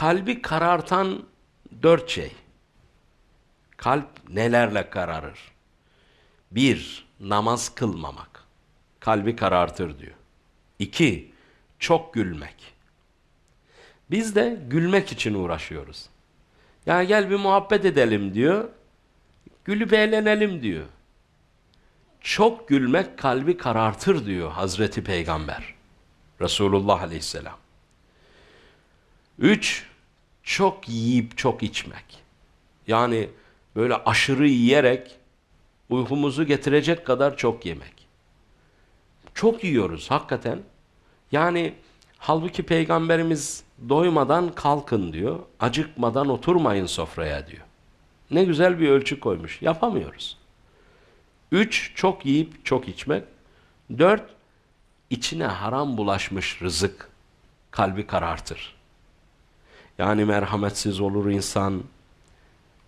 kalbi karartan dört şey. Kalp nelerle kararır? Bir, namaz kılmamak. Kalbi karartır diyor. İki, çok gülmek. Biz de gülmek için uğraşıyoruz. Ya gel bir muhabbet edelim diyor. Gülüp eğlenelim diyor. Çok gülmek kalbi karartır diyor Hazreti Peygamber. Resulullah Aleyhisselam. Üç, çok yiyip çok içmek. Yani böyle aşırı yiyerek uykumuzu getirecek kadar çok yemek. Çok yiyoruz hakikaten. Yani halbuki Peygamberimiz doymadan kalkın diyor, acıkmadan oturmayın sofraya diyor. Ne güzel bir ölçü koymuş. Yapamıyoruz. Üç, çok yiyip çok içmek. Dört, içine haram bulaşmış rızık kalbi karartır. Yani merhametsiz olur insan.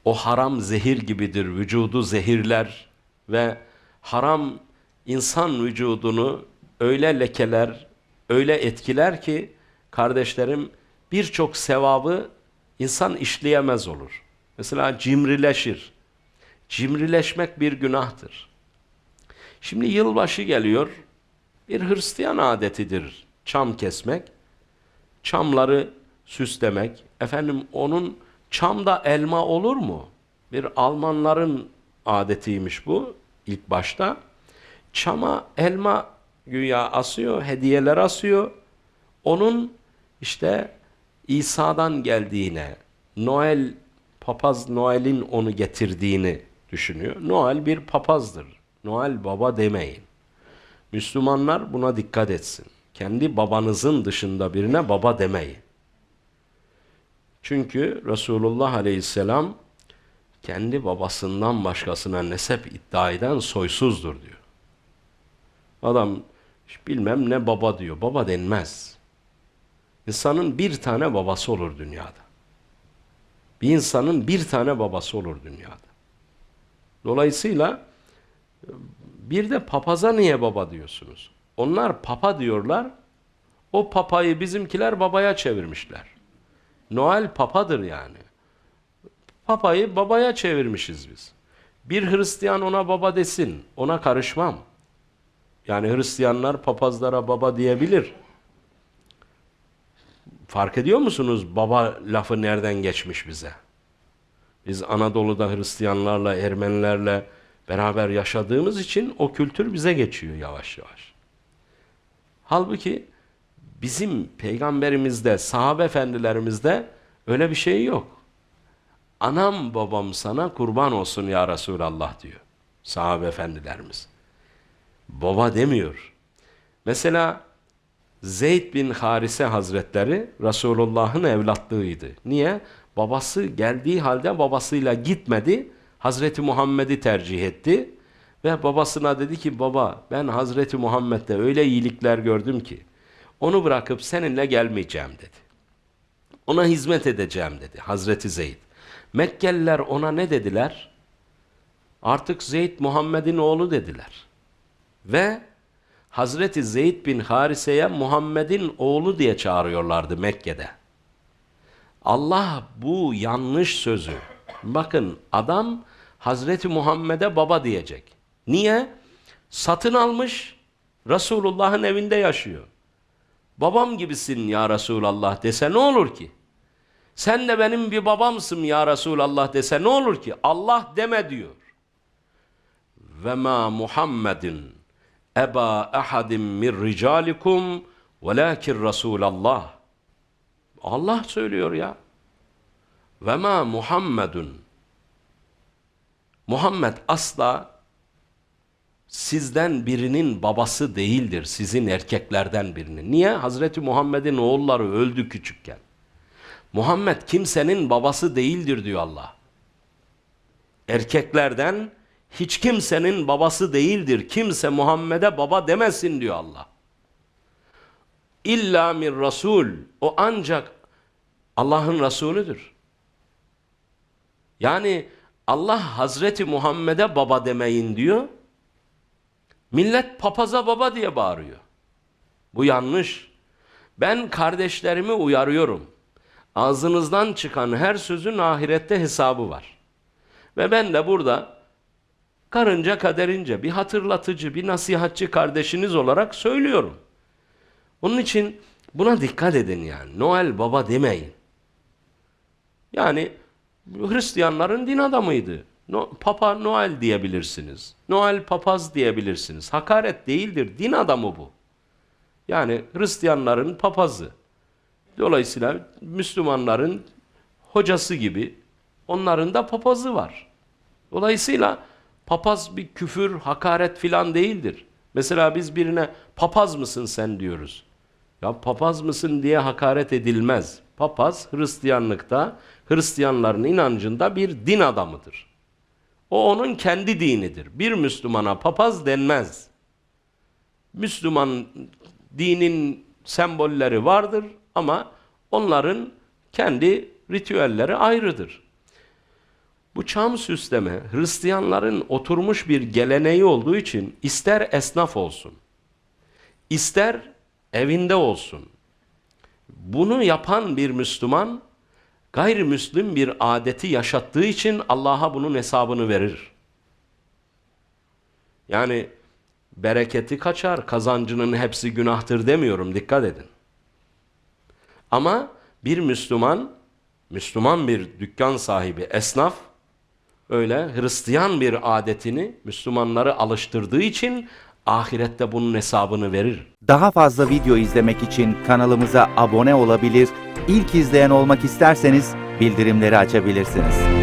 O haram zehir gibidir, vücudu zehirler ve haram insan vücudunu öyle lekeler, öyle etkiler ki kardeşlerim birçok sevabı insan işleyemez olur. Mesela cimrileşir. Cimrileşmek bir günahtır. Şimdi yılbaşı geliyor. Bir Hristiyan adetidir çam kesmek. Çamları süslemek. Efendim onun çamda elma olur mu? Bir Almanların adetiymiş bu ilk başta. Çama elma güya asıyor, hediyeler asıyor. Onun işte İsa'dan geldiğine, Noel papaz Noel'in onu getirdiğini düşünüyor. Noel bir papazdır. Noel baba demeyin. Müslümanlar buna dikkat etsin. Kendi babanızın dışında birine baba demeyin. Çünkü Resulullah Aleyhisselam kendi babasından başkasına nesep iddia eden soysuzdur diyor. Adam bilmem ne baba diyor. Baba denmez. İnsanın bir tane babası olur dünyada. Bir insanın bir tane babası olur dünyada. Dolayısıyla bir de papaza niye baba diyorsunuz? Onlar papa diyorlar. O papayı bizimkiler babaya çevirmişler. Noel papadır yani. Papayı babaya çevirmişiz biz. Bir Hristiyan ona baba desin. Ona karışmam. Yani Hristiyanlar papazlara baba diyebilir. Fark ediyor musunuz baba lafı nereden geçmiş bize? Biz Anadolu'da Hristiyanlarla, Ermenilerle beraber yaşadığımız için o kültür bize geçiyor yavaş yavaş. Halbuki bizim peygamberimizde, sahabe efendilerimizde öyle bir şey yok. Anam babam sana kurban olsun ya Resulallah diyor sahabe efendilerimiz. Baba demiyor. Mesela Zeyd bin Harise Hazretleri Resulullah'ın evlatlığıydı. Niye? Babası geldiği halde babasıyla gitmedi. Hazreti Muhammed'i tercih etti. Ve babasına dedi ki baba ben Hazreti Muhammed'de öyle iyilikler gördüm ki onu bırakıp seninle gelmeyeceğim dedi. Ona hizmet edeceğim dedi Hazreti Zeyd. Mekkeliler ona ne dediler? Artık Zeyd Muhammed'in oğlu dediler. Ve Hazreti Zeyd bin Harise'ye Muhammed'in oğlu diye çağırıyorlardı Mekke'de. Allah bu yanlış sözü, bakın adam Hazreti Muhammed'e baba diyecek. Niye? Satın almış, Resulullah'ın evinde yaşıyor. Babam gibisin ya Resulallah dese ne olur ki? Sen de benim bir babamsın ya Resulallah dese ne olur ki? Allah deme diyor. Ve ma Muhammedin eba ahadin min ricalikum velakin Resulallah. Allah söylüyor ya. Ve ma Muhammedun. Muhammed asla sizden birinin babası değildir. Sizin erkeklerden birinin. Niye? Hazreti Muhammed'in oğulları öldü küçükken. Muhammed kimsenin babası değildir diyor Allah. Erkeklerden hiç kimsenin babası değildir. Kimse Muhammed'e baba demesin diyor Allah. İlla min Rasul. O ancak Allah'ın Resulüdür. Yani Allah Hazreti Muhammed'e baba demeyin diyor. Millet papaza baba diye bağırıyor. Bu yanlış. Ben kardeşlerimi uyarıyorum. Ağzınızdan çıkan her sözün ahirette hesabı var. Ve ben de burada karınca kaderince bir hatırlatıcı, bir nasihatçı kardeşiniz olarak söylüyorum. Onun için buna dikkat edin yani. Noel Baba demeyin. Yani Hristiyanların din adamıydı. No, Papa Noel diyebilirsiniz. Noel papaz diyebilirsiniz. Hakaret değildir. Din adamı bu. Yani Hristiyanların papazı. Dolayısıyla Müslümanların hocası gibi onların da papazı var. Dolayısıyla papaz bir küfür, hakaret filan değildir. Mesela biz birine papaz mısın sen diyoruz. Ya papaz mısın diye hakaret edilmez. Papaz Hristiyanlıkta, Hristiyanların inancında bir din adamıdır. O onun kendi dinidir. Bir Müslümana papaz denmez. Müslüman dinin sembolleri vardır ama onların kendi ritüelleri ayrıdır. Bu çam süsleme Hristiyanların oturmuş bir geleneği olduğu için ister esnaf olsun, ister evinde olsun. Bunu yapan bir Müslüman gayrimüslim bir adeti yaşattığı için Allah'a bunun hesabını verir. Yani bereketi kaçar, kazancının hepsi günahtır demiyorum, dikkat edin. Ama bir Müslüman, Müslüman bir dükkan sahibi, esnaf, öyle Hristiyan bir adetini Müslümanları alıştırdığı için ahirette bunun hesabını verir. Daha fazla video izlemek için kanalımıza abone olabilir, ilk izleyen olmak isterseniz bildirimleri açabilirsiniz.